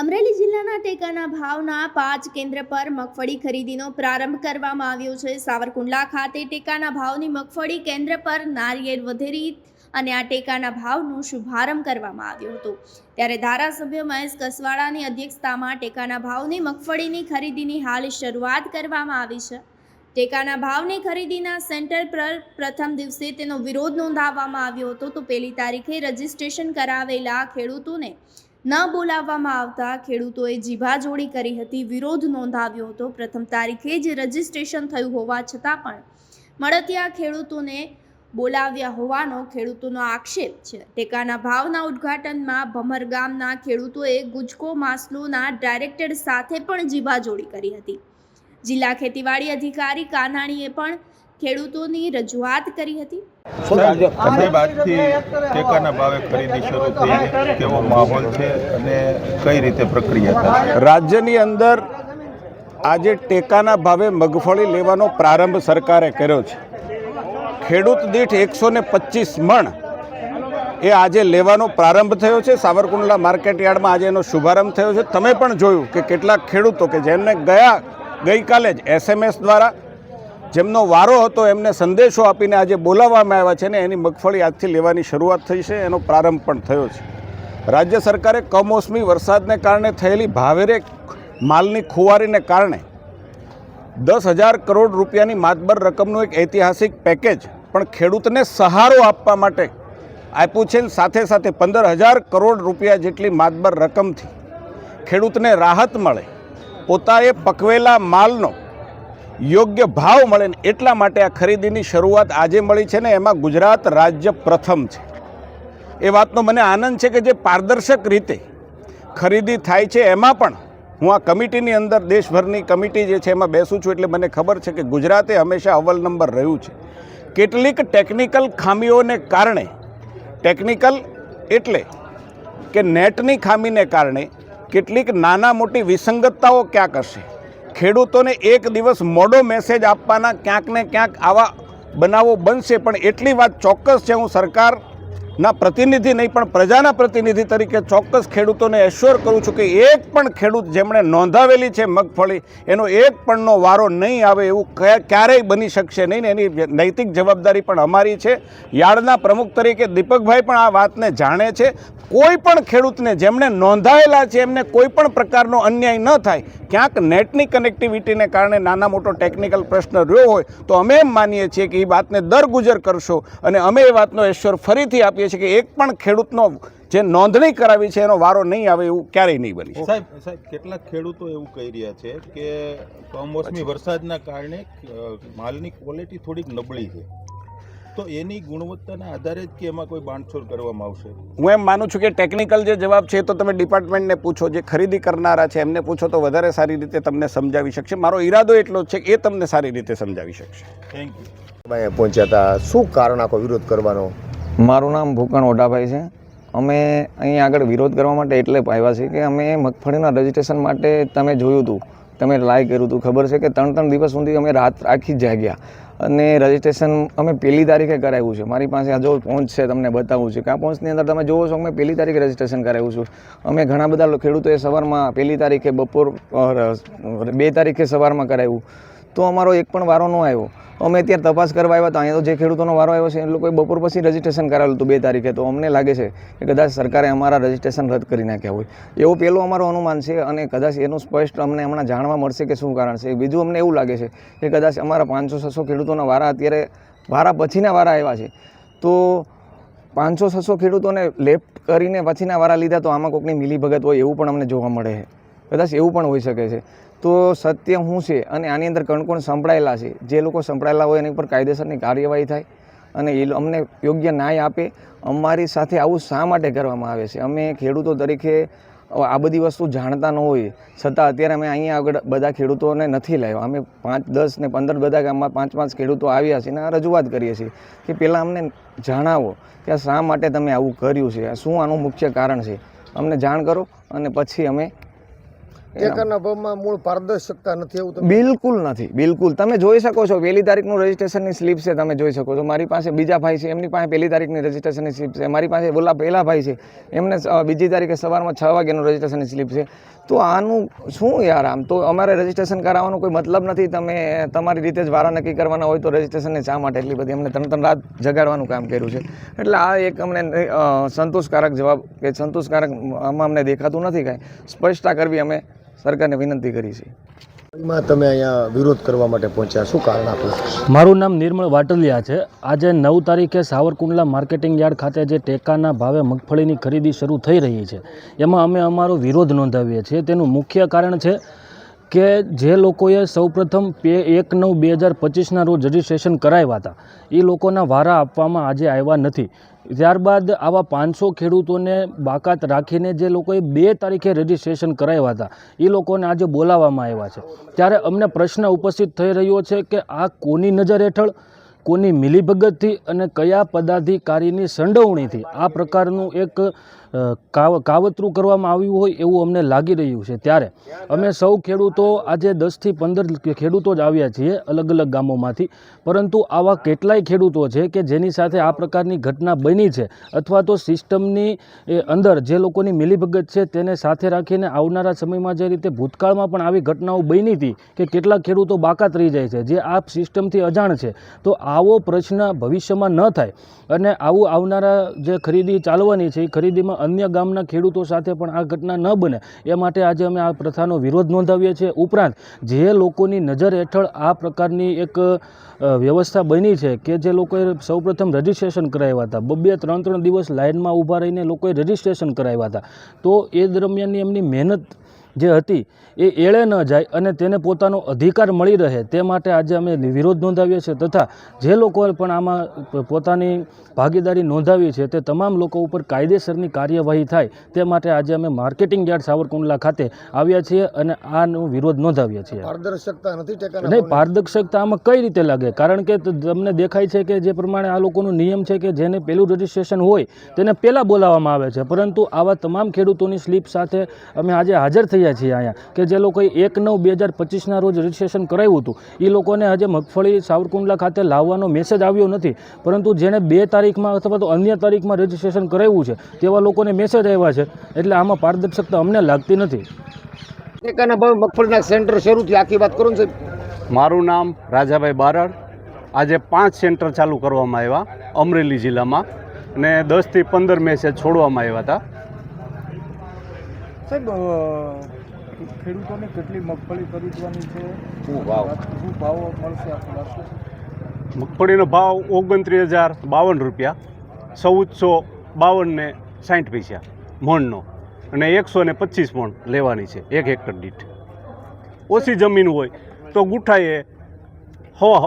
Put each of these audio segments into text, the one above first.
અમરેલી જિલ્લાના ટેકાના ભાવના પાંચ કેન્દ્ર પર મગફળી ખરીદીનો પ્રારંભ કરવામાં આવ્યો છે. સાવરકુંડલા ખાતે ટેકાના ભાવની મગફળી કેન્દ્ર પર નારિયેળ વધેરી અને આ ટેકાના ભાવનો શુભારંભ કરવામાં આવ્યો હતો. ત્યારે ધારાસભ્ય મહેશ કસવાડાની અધ્યક્ષતામાં ટેકાના ભાવની મગફળીની ખરીદીની હાલ શરૂઆત કરવામાં આવી છે. ટેકાના ભાવની ખરીદીના સેન્ટર પર પ્રથમ દિવસે તેનો વિરોધ નોંધાવવામાં આવ્યો હતો. તો પહેલી તારીખે રજીસ્ટ્રેશન કરાવેલા ખેડૂતોને ન બોલાવવામાં આવતા ખેડૂતોએ જીભાજોડી કરી હતી, વિરોધ નોંધાવ્યો હતો. પ્રથમ તારીખે જ રજીસ્ટ્રેશન થયું હોવા છતાં પણ મળતિયા ખેડૂતોને બોલાવ્યા હોવાનો ખેડૂતોનો આક્ષેપ છે. ટેકાના ભાવના ઉદ્ઘાટનમાં ભમર ગામના ખેડૂતોએ ગુજકો માસલોના ડાયરેક્ટર સાથે પણ જીભાજોડી કરી હતી. જિલ્લા ખેતીવાડી અધિકારી કાનાણીએ પણ ખેડૂતોની રજૂઆત કરી હતી? સાહેબ ટેકાના ભાવે ખરીદી શરૂ થઈ કેવો માહોલ છે અને કઈ રીતે પ્રક્રિયા રાજ્યની અંદર આજે ટેકાના ભાવે મગફળી લેવાનો પ્રારંભ સરકારે કર્યો છે. ખેડૂત દીઠ એકસો ને પચીસ મણ એ આજે લેવાનો પ્રારંભ થયો છે. સાવરકુંડલા માર્કેટ યાર્ડમાં આજે એનો શુભારંભ થયો છે. તમે પણ જોયું કે કેટલાક ખેડૂતો કે જેમને ગયા ગઈકાલે જ એસએમએસ દ્વારા જેમનો વારો હતો એમને સંદેશો આપીને આજે બોલાવવામાં આવ્યા છે ને એની મગફળી આજથી લેવાની શરૂઆત થઈ છે, એનો પ્રારંભ પણ થયો છે. રાજ્ય સરકારે કમોસમી વરસાદને કારણે થયેલી ભાવેરે માલની ખુવારીને કારણે દસ હજાર કરોડ રૂપિયાની માતબર રકમનું એક ઐતિહાસિક પેકેજ પણ ખેડૂતને સહારો આપવા માટે આપ્યું છે સાથે સાથે પંદર હજાર કરોડ રૂપિયા જેટલી માતબર રકમથી ખેડૂતને રાહત મળે. પોતાએ પકવેલા માલનો યોગ્ય ભાવ મળે ને એટલા માટે આ ખરીદીની શરૂઆત આજે મળી છે ને એમાં ગુજરાત રાજ્ય પ્રથમ છે. એ વાતનો મને આનંદ છે કે જે પારદર્શક રીતે ખરીદી થાય છે, એમાં પણ હું આ કમિટીની અંદર, દેશભરની કમિટી જે છે એમાં બેસું છું એટલે મને ખબર છે કે ગુજરાતે હંમેશા અવ્વલ નંબર રહ્યું છે. કેટલીક ટેકનિકલ ખામીઓને કારણે, ટેકનિકલ એટલે કે નેટની ખામીને કારણે કેટલીક નાના મોટી વિસંગતતાઓ ક્યાંક હશે? ખેડૂતોને એક દિવસ મોડો મેસેજ આપવાના ક્યાંક ને ક્યાંક આવા બનાવો બનશે. પણ એટલી વાત ચોક્કસ છે, હું સરકારના પ્રતિનિધિ નહીં, પણ પ્રજાના પ્રતિનિધિ તરીકે ચોક્કસ ખેડૂતોને એશ્યોર કરું છું કે એક પણ ખેડૂત જેમણે નોંધાવેલી છે મગફળી, એનો એક પણનો વારો નહીં આવે એવું ક્યા- ક્યારેય બની શકશે નહીં ને એની નૈતિક જવાબદારી પણ અમારી છે. યાર્ડના પ્રમુખ તરીકે દીપકભાઈ પણ આ વાતને જાણે છે. કોઈ પણ ખેડૂતને જેમણે નોંધાયેલા છે, એમને કોઈ પણ પ્રકારનો અન્યાય ન થાય, ક્યાંક નેટની કનેક્ટિવિટીને કારણે નાના મોટો ટેકનિકલ પ્રશ્ન રહ્યો હોય, તો અમે એમ માનીએ છીએ કે એ વાતને દરગુજર કરશો અને અમે એ વાતનો એશ્યોર ફરીથી આપીએ છીએ કે એક પણ ખેડૂતનો જે નોંધણી કરાવી છે એનો વારો નહીં આવે એવું ક્યારેય નહીં બની. સાહેબ સાહેબ કેટલાક ખેડૂતો એવું કહી રહ્યા છે કે કમોસમી વરસાદના કારણે માલની ક્વોલિટી થોડીક નબળી છે. તો એની ગુણવત્તાના આધારે જ કે એમાં કોઈ બાંધછોડ કરવામાં આવશે? હું એમ માનું છું કે ટેકનિકલ જે જવાબ છે તો તમે ડિપાર્ટમેન્ટને પૂછો જે ખરીદી કરનારા છે એમને પૂછો તો વધારે સારી રીતે તમને સમજાવી શકશે. મારો ઈરાદો એટલો જ છે કે એ તમને સારી રીતે સમજાવી શકશે. થેન્ક યુ પહોંચ્યા હતા. શું કારણ આખો વિરોધ કરવાનો? મારું નામ ભૂકણ ઓઢાભાઈ છે. અમે અહીં આગળ વિરોધ કરવા માટે એટલે આવ્યા છીએ કે અમે મગફળીના રજીસ્ટ્રેશન માટે તમે જોયું હતું તમે લાઈ કર્યું હતું ખબર છે કે ત્રણ ત્રણ દિવસ સુધી અમે રાત આખી જાગ્યા અને રજીસ્ટ્રેશન અમે પહેલી તારીખે કરાવ્યું છે. મારી પાસે આ જો પહોંચ છે તમને બતાવું છું કે આ પહોંચની અંદર તમે જોવો છો અમે પહેલી તારીખે રજીસ્ટ્રેશન કરાવ્યું છું. અમે ઘણા બધા ખેડૂતોએ સવારમાં પહેલી તારીખે બપોર બે તારીખે સવારમાં કરાવ્યું. તો અમારો એક પણ વારો ન આવ્યો. અમે અત્યારે તપાસ કરવા આવ્યા તો અહીંયા તો જે ખેડૂતોનો વારો આવ્યો છે એ લોકોએ બપોર પછી રજીસ્ટ્રેશન કરાવેલું હતું બે તારીખે. તો અમને લાગે છે કે કદાચ સરકારે અમારા રજીસ્ટ્રેશન રદ કરી નાખ્યા હોય. એવું પહેલું અમારું અનુમાન છે અને કદાચ એનું સ્પષ્ટ અમને હમણાં જાણવા મળશે કે શું કારણ છે. બીજું અમને એવું લાગે છે કે કદાચ અમારા પાંચસો, છસો ખેડૂતોના વારા અત્યારે વારા પછીના વારા આવ્યા છે. તો પાંચસો, છસો ખેડૂતોને લેફ્ટ કરીને પછીના વારા લીધા તો આમાં કોઈકની મિલીભગત હોય એવું પણ અમને જોવા મળે છે. કદાચ એવું પણ હોઈ શકે છે. તો સત્ય શું છે અને આની અંદર કોણ કોણ સંભળાયેલા છે. જે લોકો સંભળાયેલા હોય એની પર કાયદેસરની કાર્યવાહી થાય અને એ અમને યોગ્ય ન્યાય આપે. અમારી સાથે આવું શા માટે કરવામાં આવે છે? અમે ખેડૂતો તરીકે આ બધી વસ્તુ જાણતા ન હોય છતાં અત્યારે અમે અહીંયા આગળ બધા ખેડૂતોને નથી લાવ્યા. અમે પાંચ, દસ ને પંદર બધા ગામમાં પાંચ પાંચ ખેડૂતો આવ્યા છે અને રજૂઆત કરીએ છીએ કે પહેલાં અમને જણાવો કે શા માટે તમે આવું કર્યું છે? શું આનું મુખ્ય કારણ છે? અમને જાણ કરો અને પછી અમે ટેકાના ભાવમાં મૂળ પારદર્શકતા નથી એવું તમે બિલકુલ નથી, બિલકુલ. તમે જોઈ શકો છો, પહેલી તારીખનું રજીસ્ટ્રેશનની સ્લીપ છે, તમે જોઈ શકો છો. મારી પાસે બીજા ભાઈ છે, એમની પાસે પહેલી તારીખની રજીસ્ટ્રેશનની સ્લીપ છે. મારી પાસે બોલા પહેલા ભાઈ છે, એમને બીજી તારીખે સવારમાં છ વાગ્યાનું રજીસ્ટ્રેશનની સ્લીપ છે. તો આનું શું યાર આમ? તો અમારે રજીસ્ટ્રેશન કરાવવાનો કોઈ મતલબ નથી. તમે, તમારી રીતે જ વારા નક્કી કરવાના હોય તો રજીસ્ટ્રેશનને શા માટે એટલી બધી? અમને ત્રણ ત્રણ રાત જગાડવાનું કામ કર્યું છે. એટલે આ એક અમને સંતોષકારક જવાબ કે સંતોષકારક આમાં અમને દેખાતું નથી કાંઈ. સ્પષ્ટતા કરવી અમે સરકારને વિનંતી કરી છે. એમાં તમે અહીંયા વિરોધ કરવા માટે પહોંચ્યા શું કારણ આપ્યું મારું નામ નિર્મળ વાટલિયા છે. આજે નવ તારીખે સાવરકુંડલા માર્કેટિંગ યાર્ડ ખાતે જે ટેકાના ભાવે મગફળીની ખરીદી શરૂ થઈ રહી છે એમાં અમે અમારો વિરોધ નોંધાવીએ છીએ. તેનું મુખ્ય કારણ છે કે જે લોકોએ સૌપ્રથમ બે એક નવ બે હજાર પચીસના રોજ રજિસ્ટ્રેશન કરાવ્યા હતા, એ લોકોના વારા આપવામાં આજે આવ્યા નથી. ત્યારબાદ આવા પાંચસો ખેડૂતોને બાકાત રાખીને જે લોકોએ બે તારીખે રજિસ્ટ્રેશન કરાવ્યા હતા, એ લોકોને આજે બોલાવવામાં આવ્યા છે. ત્યારે અમને પ્રશ્ન ઉપસ્થિત થઈ રહ્યો છે કે આ કોની નજર હેઠળ, કોની મિલીભગતથી અને કયા પદાધિકારીની સંડોવણીથી આ પ્રકારનું એક કાવ, કાવતરું કરવામાં આવ્યું હોય એવું અમને લાગી રહ્યું છે ત્યારે. અમે સૌ ખેડૂતો આજે દસથી પંદર ખેડૂતો જ આવ્યા છીએ અલગ અલગ ગામોમાંથી. પરંતુ આવા કેટલાય ખેડૂતો છે કે જેની સાથે આ પ્રકારની ઘટના બની છે અથવા તો સિસ્ટમની અંદર જે લોકોની મિલીભગત છે તેને સાથે રાખીને આવનારા સમયમાં જે રીતે ભૂતકાળમાં પણ આવી ઘટનાઓ બની હતી કે કેટલાક ખેડૂતો બાકાત રહી જાય છે, જે આ સિસ્ટમથી અજાણ છે, તો આવો પ્રશ્ન ભવિષ્યમાં ન થાય. અને આવું આવનારા જે ખરીદી ચાલવાની છે એ ખરીદીમાં અન્ય ગામના ખેડૂતો સાથે પણ આ ઘટના ન બને. એ માટે આજે અમે આ પ્રથાનો વિરોધ નોંધાવીએ છીએ. ઉપરાંત, જે લોકોની નજર હેઠળ આ પ્રકારની એક વ્યવસ્થા બની છે કે જે લોકોએ સૌપ્રથમ રજિસ્ટ્રેશન કરાવ્યા હતા. બબે ત્રણ ત્રણ દિવસ લાઇનમાં ઊભા રહીને લોકોએ રજિસ્ટ્રેશન કરાવ્યા હતા. તો એ દરમિયાનની એમની મહેનત જે હતી એ એળે ન જાય અને તેને પોતાનો અધિકાર મળી રહે તે માટે આજે અમે વિરોધ નોંધાવીએ છીએ તથા જે લોકોએ પણ આમાં પોતાની ભાગીદારી નોંધાવી છે તે તમામ લોકો ઉપર કાયદેસરની કાર્યવાહી થાય તે માટે આજે અમે માર્કેટિંગ યાર્ડ સાવરકુંડલા ખાતે આવ્યા છીએ અને આનો વિરોધ નોંધાવીએ છીએ. પારદર્શકતા નથી નહીં પારદર્શકતા આમાં કઈ રીતે લાગે? કારણ કે તમને દેખાય છે કે જે પ્રમાણે આ લોકોનો નિયમ છે કે જેને પહેલું રજિસ્ટ્રેશન હોય તેને પહેલાં બોલાવવામાં આવે છે પરંતુ આવા તમામ ખેડૂતોની સ્લીપ સાથે અમે આજે હાજર થયા છીએ અહીંયા. કે જે લોકોએ એક નવ બે હજાર પચીસના રોજ રજિસ્ટ્રેશન કરાવ્યું હતું એ લોકોને આજે મગફળી સાવરકુંડલા ખાતે લાવવાનો મેસેજ આવ્યો નથી. પરંતુ જેણે બે તારીખમાં અથવા તો અન્ય તારીખમાં રજિસ્ટ્રેશન કરાવ્યું છે તેવા લોકોને મેસેજ આવ્યા છે. એટલે આમાં પારદર્શકતા અમને લાગતી નથી. ટેકાના ભાવે મગફળીના સેન્ટર શરૂ થયા આખી વાત કરું છું મારું નામ રાજાભાઈ બારડ. આજે પાંચ સેન્ટર ચાલુ કરવામાં આવ્યા અમરેલી જિલ્લામાં. અને દસથી પંદર મેસેજ છોડવામાં આવ્યા હતા. સાહેબ ખેડૂતોને કેટલી મગફળી ખરીદવાની છે? શું ભાવ શું ભાવ મળશે આખું મગફળીનો ભાવ ઓગણત્રીસ હજાર બાવન રૂપિયા ચૌદસો બાવન ને સાઠ પૈસા મણનો અને એકસો ને પચીસ મણ લેવાની છે એક હેક્ટર દીઠ. ઓછી જમીન હોય તો ગુઠાએ હવા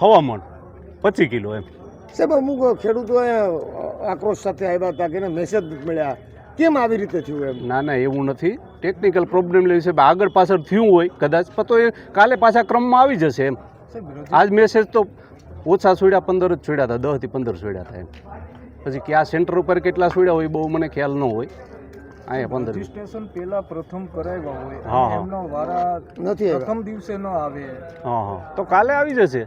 હવા મણ પચીસ કિલો એમ. સાહેબ અમુક ખેડૂતો આક્રોશ સાથે આવ્યા હતા કે એને મેસેજ મળ્યા. કેમ આવી રીતે થયું એમ? ના ના એવું નથી. ટેકનિકલ પ્રોબ્લેમ લેવી છે. આગળ પાછળ થયું હોય કદાચ તો એ કાલે પાછા ક્રમમાં આવી જશે એમ. આજ મેસેજ તો ઓછા છોડ્યા પંદર જ છોડ્યા હતા દસથી પંદર છોડ્યા હતા એમ. પછી ક્યાં સેન્ટર ઉપર કેટલા છોડ્યા હોય એ બહુ મને ખ્યાલ ન હોય. અહીંયા પંદર રજીસ્ટ્રેશન પહેલા પ્રથમ કરાવ્યા હોય હા, હા. એમનો વારા નથી પ્રથમ દિવસે ન આવે. હા હા. તો કાલે આવી જશે.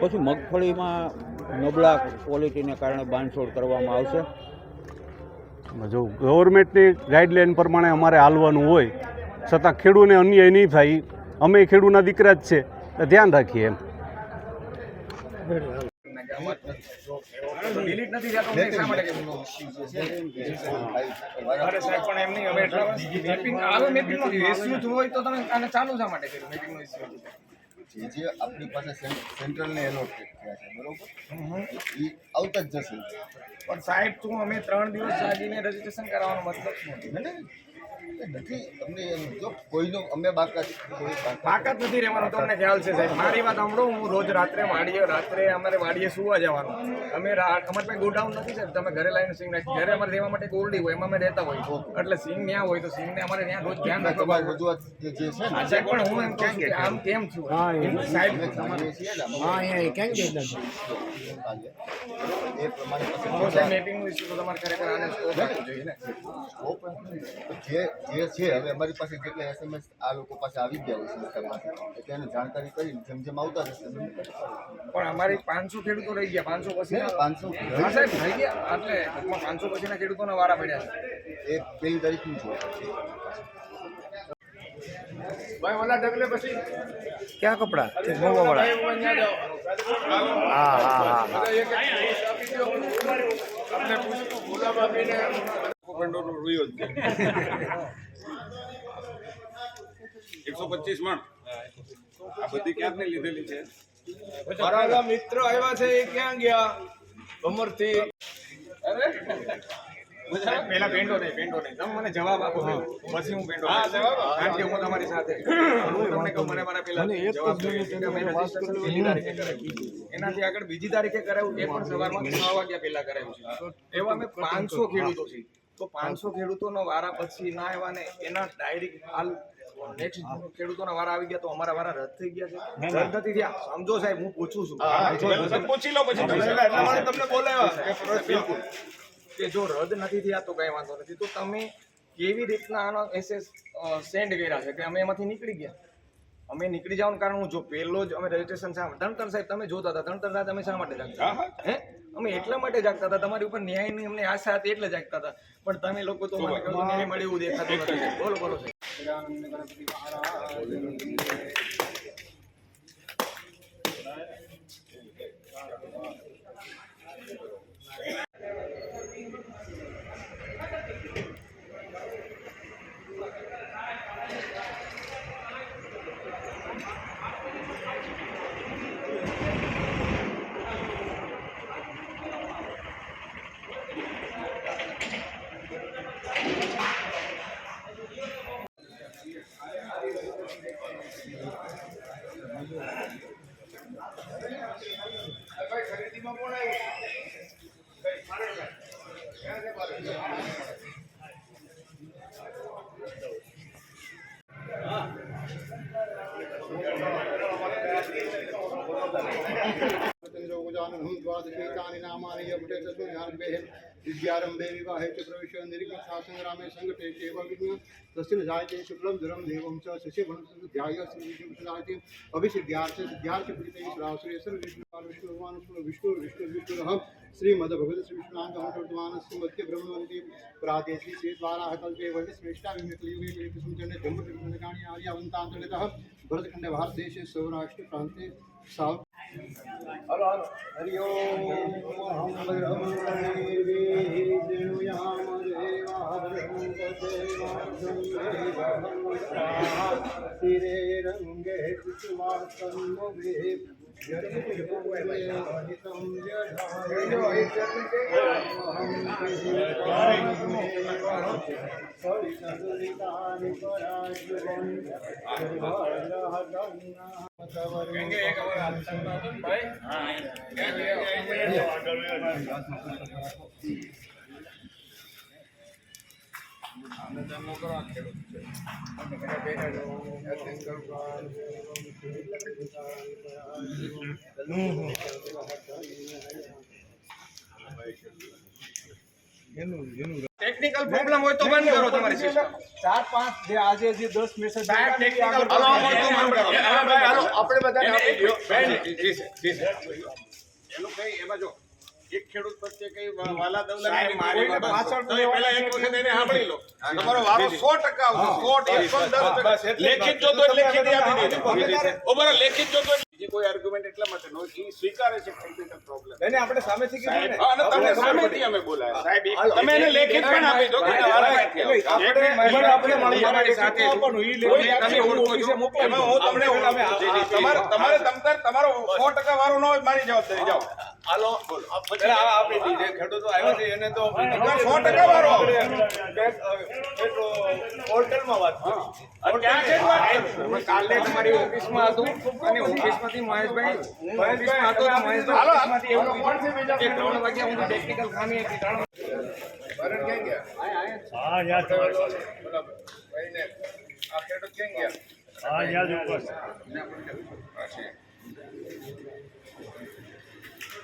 પછી મગફળીમાં નબળા ક્વોલિટીને કારણે બાંધછોડ કરવામાં આવશે. જો ગવર્મેન્ટની ગાઈડલાઈન પ્રમાણે અમારે હાલવાનું હોય, છતાં ખેડૂને અન્યાય નહીં થાય, અમે ખેડૂના દીકરા જ છે ધ્યાન રાખીએ એમ. જે જે આપણી પાસે સેન- સેન્ટ્રલને એલોકેટ થયા છે બરોબર? એ આવતા જ જશે. પણ સાહેબ તું અમે ત્રણ દિવસ લાગીને રજીસ્ટ્રેશન કરાવવાનો મતલબ શું? નથી તમને એમ જો કોઈનો અમે બાકાત બાકાત નથી રહેવાનો તમને ખ્યાલ છે સાહેબ મારી વાત સાંભળો હું રોજ રાત્રે વાડીએ રાત્રે અમારે વાડીએ સુવા જવાનું અમે રા- અમારે પાસે ગોડાઉન નથી સાહેબ તમે ઘરે લાવીને સિંગ નાખી ઘરે અમારે રહેવા માટે ગોરડી હોય એમાં અમે રહેતા હોય એટલે સિંગ ત્યાં હોય તો સિંગને અમારે ત્યાં રોજ ધ્યાન રાખવા રજૂઆત જે છે ને સાહેબ પણ હું એમ કેમ કે આમ કેમ છું સાહેબ અમે અહીંયા કેમ કે એ પ્રમાણે મેપિંગનું તમારે ખરેખર આને સ્કોપ જોઈએ ને સ્કોપ જે જે છે હવે અમારી પાસે જેટલા એસએમએસ આ લોકો પાસે આવી ગયા હોય સંસ્થામાંથી એટલે એને જાણકારી કરી જેમ જેમ આવતા રહીશું. પણ અમારી પાંચસો ખેડૂતો રહી ગયા પાંચસો પછી પાંચસો સાહેબ રહી ગયા? એટલે પાંચસો પછીના ખેડૂતોના વારા પડ્યા છે. એ પહેલી તારીખનું છે ભાઈ ઓલા ડગલે પછી? ક્યાં કપડા? મોવા વાળા. હા હા હા. એકસો પચીસ મણ. આ બધી ક્યાંકની લીધેલી છે? મારા મિત્રો આવ્યા છે એ ક્યાં ગયા? કમરથી પેલા પેન્ટો નહીં પેન્ટો નહીં. તમે મને જવાબ આપો પછી હું પેન્ટો કારણ કે હું તમારી સાથે. હું તમને કહું મને મારા પેલા જવાબ જોઈએ છે કે મેં registration પહેલી તારીખે કરાવ્યું. એનાથી આગળ બીજી તારીખે કરાવ્યું એ પણ સવારમાં છ વાગ્યા પહેલા કરાવ્યું છે. એવા અમે પાંચસો ખેડૂતો છે. તો પાંચસો ખેડૂતોનો વારા પછી ના આવ્યા ને એના ડાયરેક્ટ હાલ નેક્સ્ટ ખેડૂતોના વારા આવી ગયા તો અમારા વારા રદ થઈ ગયા છે. રદ નથી થયા. સમજો સાહેબ હું પૂછું છું. પૂછી. લો પછી તમને બોલાવ્યા. કે બિલકુલ. કે જો રદ નથી થયા તો કઈ વાંધો નથી. તો તમે કેવી રીતના આનો એસએસ સેન્ડ કર્યા છે? કે અમે એમાંથી નીકળી ગયા? અમે નીકળી જવાનું કારણ હું જો પહેલો જ અમે રજીસ્ટ્રેશન શા ધણતર સાહેબ તમે જોતા હતા. ધણતર સાહેબ તમે શા માટે હે? અમે એટલા માટે જાગતા હતા, તમારી ઉપર ન્યાયની અમને આશા હતી એટલે જાગતા હતા. પણ તમે લોકો તો મને ન્યાય મળે એવું દેખાતું નથી. બોલો બોલો સાહેબ વિદ્યારંભે વિવાહે ચ પ્રવેશ નિર્ગમ શાસન રામે સંગતે સેવા વિઘ્ન તસ્ય જાયતે શુક્લમ ધરમ દેવમ ચ શશી ભણ ધ્યાય શ્રી વિષ્ણુ સદાયતે અભિસિદ્ધ્યાર્થ સિદ્ધ્યાર્થ પ્રીતિ શ્રાવશ્રેયસર વિષ્ણુ વિષ્ણુ ભગવાન વિષ્ણુ વિષ્ણુ વિષ્ણુ વિષ્ણુ શ્રીમદ ભગવત શ્રી વિષ્ણુનાથ વર્તમાન શ્રીમદ્ય બ્રહ્મવંદે પ્રાદેશી શ્રી દ્વારા હાલો હરિ ઓમ શિરે રંગે કુસુમાસન ટેકનિકલ પ્રોબ્લેમ હોય તો બંધ કરો તમારી સિસ્ટમ ચાર પાંચ જે આજે જે દસ મેસેજ સાહેબ ટેકનિકલ પ્રોબ્લેમ હોય તો બંધ કરો. હવે ભાઈ હાલો. આપણે બધાને આપી દો. જી સર જી સર એનું કઈ એમાં જો એક ખેડૂત પ્રત્યે કઈ વાલા દવલા મારી પાછળ પહેલા એક વખત એને સાંભળી લો. તમારો વારો સો ટકા આવશે. સો એકસો લેખિત જોતો એટલે લેખિત આપી લેખિત જોતો બીજી કોઈ આર્ગ્યુમેન્ટ એટલા માટે નો એ સ્વીકારે છે ટેકનિકલ પ્રોબ્લેમ એને આપણે સામેથી કીધું ને. અને તમને સામેથી અમે બોલાયા. સાહેબ તમે એને લેખિત પણ આપી દો કે વારા આપણે મહિલા આપણે મારી તમારી સાથે આપવાનું ઈ લેખિત તમે ઓળખો છો? હું તમને તમારે તમારે તમારો સો ટકા વારો ન હોય મારી જવાબદારી જાઓ. હાલો. આપણી જે ખેડૂતો આવ્યા છે એને તો સો ટકા વારો. પોર્ટલમાં વાત કાલે તમારી ઓફિસમાં હતું અને ઓફિસમાંથી મહેશભાઈ હું હતો મહેશભાઈ હાલો, ઓફિસમાંથી એવું કીધું કે ત્રણ વાગ્યા હું ટેકનિકલ ખામી હતી ત્રણ ભરણ ક્યાં ગયા? બરાબર ભાઈને આ ખેડૂત ક્યાં ગયા? બે-